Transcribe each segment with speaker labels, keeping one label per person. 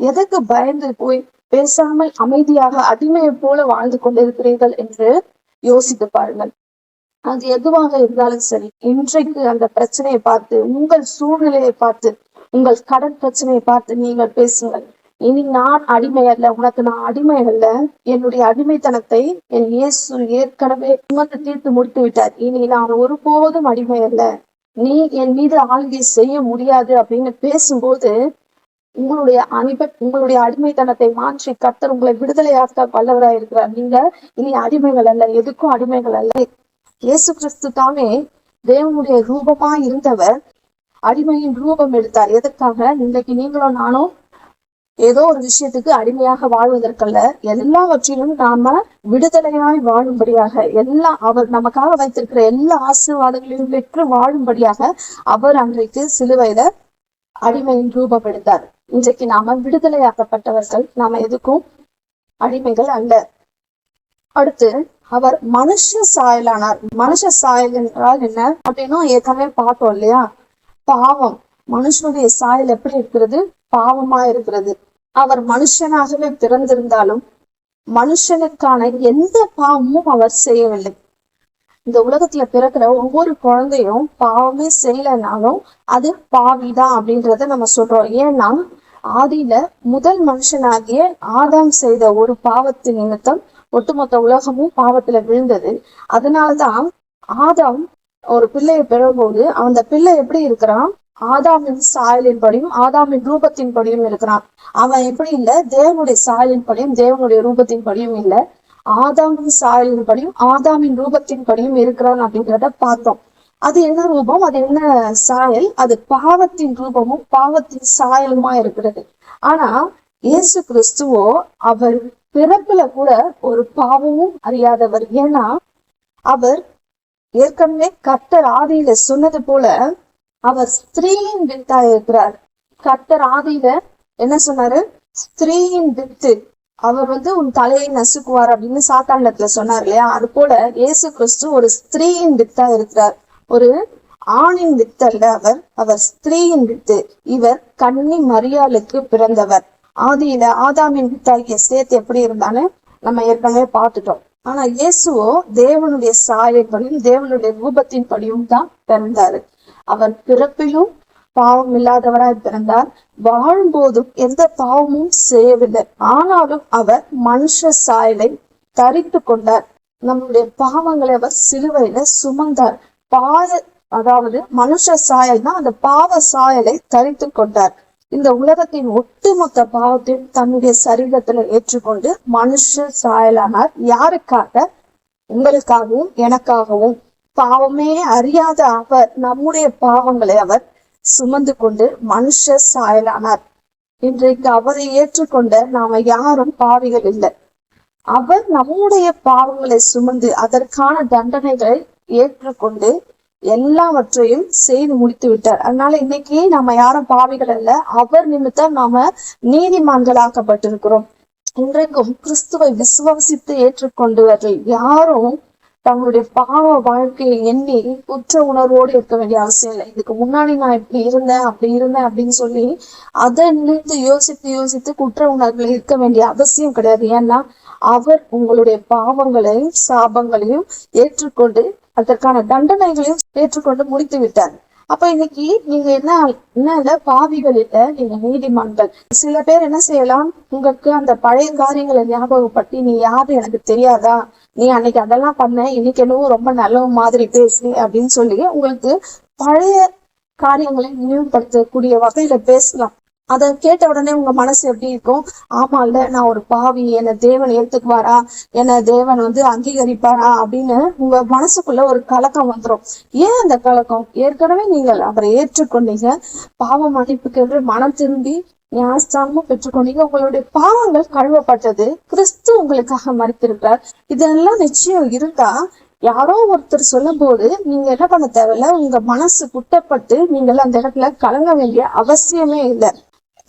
Speaker 1: எதற்கு பயந்து போய் பேசாமல் அமைதியாக அடிமையை போல வாழ்ந்து கொண்டிருக்கிறீர்கள் என்று யோசித்து பாருங்கள். அது எதுவாக இருந்தாலும் சரி இன்றைக்கு அந்த பிரச்சனையை பார்த்து உங்கள் சூழ்நிலையை பார்த்து உங்கள் கடன் பிரச்சனையை பார்த்து நீங்கள் பேசுங்கள். இனி நான் அடிமை அல்ல உனக்கு நான் அடிமை அல்ல என்னுடைய அடிமைத்தனத்தை என் இயேசு ஏற்கனவே சுமந்து தீர்த்து முடித்து விட்டார். இனி நான் ஒருபோதும் அடிமை அல்ல நீ என் மீது ஆளுகை செய்ய முடியாது அப்படின்னு பேசும்போது உங்களுடைய அனிப உங்களுடைய அடிமைத்தனத்தை மாற்றி கர்த்தர் உங்களை விடுதலையாக்க வல்லவராய் இருக்கிறார். நீங்க இனி அடிமைகள் அல்ல எதுக்கும் அடிமைகள் அல்ல. இயேசு கிறிஸ்து தாமே தேவனுடைய ரூபமா இருந்தவர் அடிமையின் ரூபம் எடுத்தார். எதற்காக? இன்றைக்கு நீங்களும் நானும் ஏதோ ஒரு விஷயத்துக்கு அடிமையாக வாழ்வதற்கல்ல எல்லாவற்றிலும் நாம விடுதலையாய் வாழும்படியாக எல்லா அவர் நமக்காக வைத்திருக்கிற எல்லா ஆசீர்வாதங்களையும் பெற்று வாழும்படியாக அவர் அன்றைக்கு சிலுவையில அடிமையின் ரூபம் எடுத்தார் இன்றைக்கு நாம விடுதலையாக்கப்பட்டவர்கள் நாம எதுக்கும் அடிமைகள் அல்ல. அடுத்து அவர் மனுஷ சாயலானார். மனுஷ சாயல் என்றால் என்ன அப்படின்னா ஏற்கனவே பார்த்தோம் இல்லையா? பாவம். மனுஷனுடைய சாயல் எப்படி இருக்கிறது? பாவமா இருக்கிறது. அவர் மனுஷனாகவே பிறந்திருந்தாலும் மனுஷனுக்கான எந்த பாவமும் அவர் செய்யவில்லை. இந்த உலகத்துல பிறக்கிற ஒவ்வொரு குழந்தையும் பாவமே செய்யலைனாலும் அது பாவிதான் அப்படின்றத நம்ம சொல்றோம். ஏன்னா ஆதியில முதல் மனுஷனாகிய ஆதாம் செய்த ஒரு பாவத்தின் நிமித்தம் ஒட்டுமொத்த உலகமும் பாவத்துல விழுந்தது. அதனாலதான் ஆதாம் ஒரு பிள்ளையை பெறும்போது அந்த பிள்ளை எப்படி இருக்கிறான்? ஆதாமின் சாயலின் படியும் ஆதாமின் ரூபத்தின் படியும் இருக்கிறான். அவன் எப்படி இல்ல தேவனுடைய சாயலின் படியும் தேவனுடைய ரூபத்தின் படியும் இல்ல. ஆதாமின் சாயலின் படியும் ஆதாமின் ரூபத்தின் படியும் இருக்கிறான் அப்படிங்கிறத பார்த்தோம். அது என்ன ரூபம்? அது என்ன சாயல்? அது பாவத்தின் ரூபமும் பாவத்தின் சாயலுமா இருக்கிறது. ஆனா இயேசு கிறிஸ்துவோ அவர் பிறப்புல கூட ஒரு பாவமும் அறியாதவர். ஏன்னா அவர் ஏற்கனவே கட்டர் ஆதியில சொன்னது போல அவர் ஸ்திரீயின் வித்தா இருக்கிறார். கர்த்தர் ஆதியில என்ன சொன்னாரு? ஸ்திரீயின் வித்து. அவர் வந்து உன் தலையை நசுக்குவார் அப்படின்னு சாத்தாண்டத்துல சொன்னார் இல்லையா? அது போல இயேசு கிறிஸ்து ஒரு ஸ்திரீயின் வித்தா இருக்கிறார். ஒரு ஆணின் வித்து அல்ல அவர். அவர் ஸ்திரீயின் வித்து. இவர் கன்னி மரியாளுக்கு பிறந்தவர். ஆதியில ஆதாமின் வித்தாகிய சேத்து எப்படி இருந்தான்னு நம்ம ஏற்கனவே பார்த்துட்டோம். ஆனா இயேசுவோ தேவனுடைய சாயப்படியும் தேவனுடைய ரூபத்தின் படியும் தான் பிறந்தாரு. அவர் பிறப்பிலும் பாவம் இல்லாதவராய் பிறந்தார் வாழும்போதும் எந்த பாவமும் செய்யவில்லை. ஆனாலும் அவர் மனுஷ சாயலை தரித்து கொண்டார். நம்முடைய பாவங்களை அவர் சிலுவையில சுமந்தார். பாத அதாவது மனுஷ சாயல்னா அந்த பாவ சாயலை தரித்து கொண்டார். இந்த உலகத்தின் ஒட்டுமொத்த பாவத்தையும் தன்னுடைய சரீரத்துல ஏற்றுக்கொண்டு மனுஷ சாயலானார். யாருக்காக? உங்களுக்காகவும் எனக்காகவும். பாவமே அறியாத அவர் நம்முடைய பாவங்களை அவர் சுமந்து கொண்டு மனுஷ சாயலானார். இன்றைக்கு அவரை ஏற்றுக்கொண்ட நாம யாரும் பாவிகள் இல்லை. அவர் நம்முடைய பாவங்களை சுமந்து அதற்கான தண்டனைகளை ஏற்றுக்கொண்டு எல்லாவற்றையும் செய்து முடித்து விட்டார். அதனால இன்னைக்கு நம்ம யாரும் பாவிகள் அல்ல. அவர் நிமித்தம் நாம நீதிமான்களாக்கப்பட்டிருக்கிறோம். இன்றைக்கும் கிறிஸ்துவை விசுவாசித்து ஏற்றுக்கொண்டவர்கள் யாரும் தங்களுடைய பாவ வாழ்க்கையை எண்ணி குற்ற உணர்வோடு இருக்க வேண்டிய அவசியம் இல்லை. இதுக்கு முன்னாடி நான் இப்படி இருந்தேன் அப்படி இருந்தேன் அப்படின்னு சொல்லி அதை நினைத்து யோசித்து யோசித்து குற்ற உணர்வுல இருக்க வேண்டிய அவசியம் கிடையாது. ஏன்னா அவர் உங்களுடைய பாவங்களையும் சாபங்களையும் ஏற்றுக்கொண்டு அதற்கான தண்டனைகளையும் ஏற்றுக்கொண்டு முடித்து விட்டார் அப்ப இன்னைக்கு நீங்க என்ன என்ன இல்ல பாவிகள் இல்ல நீங்க நீதிமான்கள். சில பேர் என்ன செய்யலாம்? உங்களுக்கு அந்த பழைய காரியங்களை ஞாபகப்படுத்தி நீ யாரு எனக்கு தெரியாதா? நீ அன்னைக்கு அதெல்லாம் பண்ண இன்னைக்கு என்னவோ ரொம்ப நல்ல மாதிரி பேசு அப்படின்னு சொல்லி உங்களுக்கு பழைய காரியங்களை நினைவுபடுத்தக்கூடிய வகையில பேசலாம். அதை கேட்ட உடனே உங்க மனசு எப்படி இருக்கும்? ஆமா இல்ல நான் ஒரு பாவி என்ன தேவன் ஏத்துக்குவாரா? என்ன தேவன் வந்து அங்கீகரிப்பாரா? அப்படின்னு உங்க மனசுக்குள்ள ஒரு கலக்கம் வந்துடும் ஏன் அந்த கலக்கம்? ஏற்கனவே நீங்கள் அவரை ஏற்றுக்கொண்டீங்க. பாவ மன்னிப்புக்கென்று மனம் திரும்பி ஞானஸ்தானமும் பெற்றுக்கொண்டீங்க. உங்களுடைய பாவங்கள் கழுவப்பட்டது. கிறிஸ்து உங்களுக்காக மறித்திருக்கிறார் இதெல்லாம் நிச்சயம் இருந்தா யாரோ ஒருத்தர் சொல்லும் போது நீங்க என்ன பண்ண தேவையில்ல? உங்க மனசு குட்டப்பட்டு நீங்கள் அந்த இடத்துல கலங்க வேண்டிய அவசியமே இல்லை.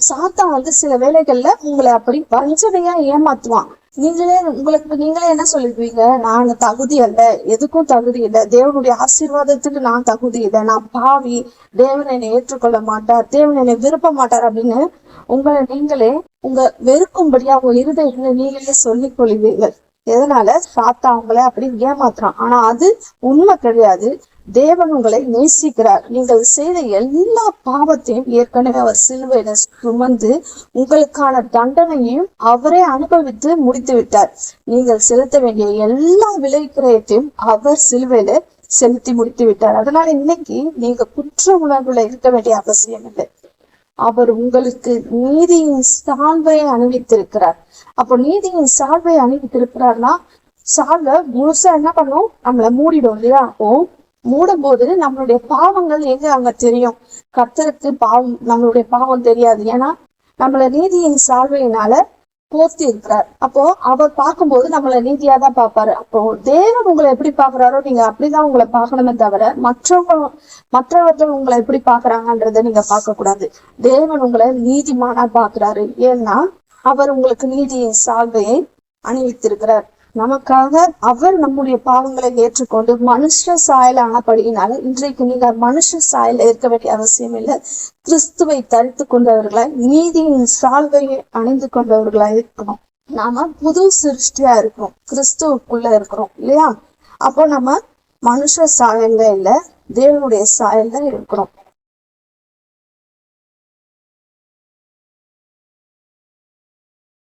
Speaker 1: சாத்தான் வந்து சில வேளைகள்ல உங்களை அப்படி வஞ்சனையா ஏமாத்துவான். நீங்களே உங்களுக்கு நீங்களே என்ன சொல்லிடுவீங்க நான் தகுதி அல்ல. எதுக்கும் தகுதி இல்லை. தேவனுடைய ஆசீர்வாதத்துக்கு நான் தகுதி இல்லை. நான் பாவி. தேவன் என்னை ஏற்றுக்கொள்ள மாட்டார். தேவன் என்னை விருப்ப மாட்டார் அப்படின்னு உங்களை நீங்களே உங்க வெறுக்கும்படியா உங்க இருதயங்களை நீங்களே சொல்லிக் கொள்வீர்கள். எதனால? சாத்தா உங்களை அப்படி ஏமாத்துறான். ஆனா அது உண்மை கிடையாது. தேவன் உங்களை நேசிக்கிறார். நீங்கள் செய்த எல்லா பாவத்தையும் ஏற்கனவே அவர் சிலுவையில சுமந்து உங்களுக்கான தண்டனையும் அவரே அனுபவித்து முடித்து விட்டார். நீங்கள் செலுத்த வேண்டிய எல்லா விலை அவர் சிலுவையில செலுத்தி முடித்து விட்டார். அதனால இன்னைக்கு நீங்க குற்ற உணர்வுல இருக்க வேண்டிய அவசியம் இல்லை. அவர் உங்களுக்கு நீதியின் சால்வை அணிவித்திருக்கிறார். அப்போ நீதியின் சால்வை அணிவித்திருக்கிறார்னா சால்வை முழுசா என்ன பண்ணும்? நம்மளை மூடிடும் இல்லையா? அப்போ மூடும் போது நம்மளுடைய பாவங்கள் எங்க அங்க தெரியும்? கத்தருக்கு பாவம் நம்மளுடைய பாவம் தெரியாது. ஏன்னா நம்மள நீதியின் சால்வையினால போர்த்தி இருக்கிறார். அப்போ அவர் பார்க்கும்போது நம்மள நீதியா தான் பார்ப்பாரு. அப்போ தேவன் உங்களை எப்படி பாக்குறாரோ நீங்க அப்படிதான் உங்களை பார்க்கணுமே தவிர மற்றவங்க மற்றவர்கள் உங்களை எப்படி பாக்குறாங்கன்றத நீங்க பார்க்க கூடாது தேவன் உங்களை நீதிமானா பாக்குறாரு ஏன்னா அவர் உங்களுக்கு நீதியின் சால்வையை அணிவித்திருக்கிறார். நமக்காக அவர் நம்முடைய பாவங்களை ஏற்றுக்கொண்டு மனுஷ சாயல் ஆனபடியினால இன்றைக்கு நீங்கள் மனுஷ சாயல இருக்க வேண்டிய அவசியம் இல்லை. கிறிஸ்துவை தரித்து கொண்டவர்களாய் நீதியின் சால்வையை அணிந்து கொண்டவர்களாய் இருக்கணும். நாம புது சிருஷ்டியா இருக்கிறோம். கிறிஸ்துவுக்குள்ள இருக்கிறோம் இல்லையா? அப்போ நம்ம மனுஷ சாயல்ல இல்ல தேவனுடைய சாயல்ல இருக்கிறோம்.